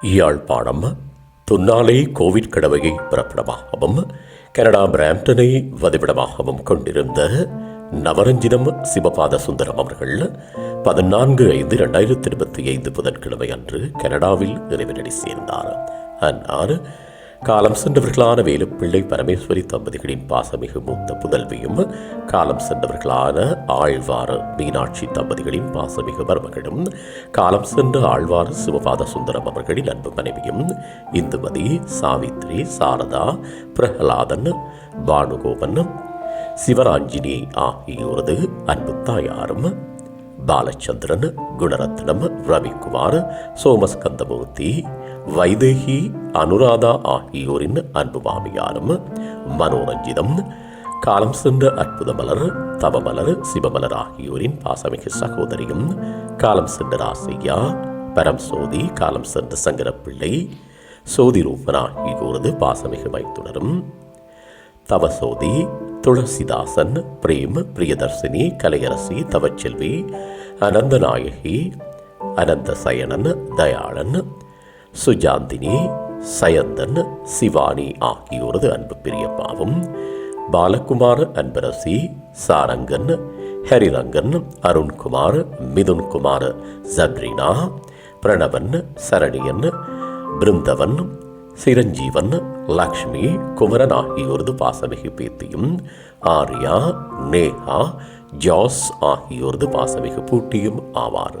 யாழ்ப்பாணம் துன்னாலே கோவிட் கடவையை பிறப்பிடமாகவும் கனடா பிராம்டனை வதிவிடமாகவும் கொண்டிருந்த நவரஞ்சினம் சிவபாத சுந்தரம் அவர்கள் பதினான்கு ஐந்து இரண்டாயிரத்தி இருபத்தி ஐந்து புதன்கிழமை அன்று கனடாவில் இறைவனடி சேர்ந்தார். அன்னார் காலம் சென்றவர்களான வேலுப்பிள்ளை பரமேஸ்வரி தம்பதிகளின் பாசமிகு மூத்த புதல்வியும் காலம் சென்றவர்களான ஆழ்வார் மீனாட்சி தம்பதிகளின் பாசமிகு மருமகளும் காலம் சென்ற ஆழ்வார் சிவபாத சுந்தரம் அவர்களின் அன்பு மனைவியும் இந்துமதி சாவித்ரி சாரதா பிரகலாதன் பானுகோபன் சிவராஞ்சினி ஆகியோரது அன்பு தாயாரும் பாலச்சந்திரன் குணரத்னம் ரவிக்குமார் சோமஸ்கந்தமூர்த்தி வைதேகி அனுராதா ஆகியோரின் அன்பு மாமியாரும் மனோரஞ்சிதம் காலம் சென்ற அற்புத மலர் தவமலர் சிவமலர் ஆகியோரின் பாசமிகு சகோதரியும் காலம் சென்ற ராசையா பரம் சோதி காலம் சென்ற சங்கரப்பிள்ளை சோதி ரூபன் ஆகியோரது பாசமிகு மைத்துணரும் தவசோதி துளசிதாசன் பிரேம் பிரியதர்சினி கலையரசி தவச்செல்வி அனந்தநாயகி அனந்த சயனன் தயாளன் சுஜாந்தினி சயந்தன் சிவானி ஆகியோரது அன்பு பிரியப்பாவும் பாலகுமார் அன்பரசி சாரங்கன் ஹரிரங்கன் அருண்குமார் மிதுன்குமார் ஜப்ரினா பிரணவன் சரணியன் பிருந்தவன் சிரஞ்சீவன் லக்ஷ்மி குமரன் ஆகியோரது பாசமிகு பேத்தியும் ஆர்யா நேஹா ஜாஸ் ஆகியோரது பாசமிகு பூட்டியும் ஆவார்.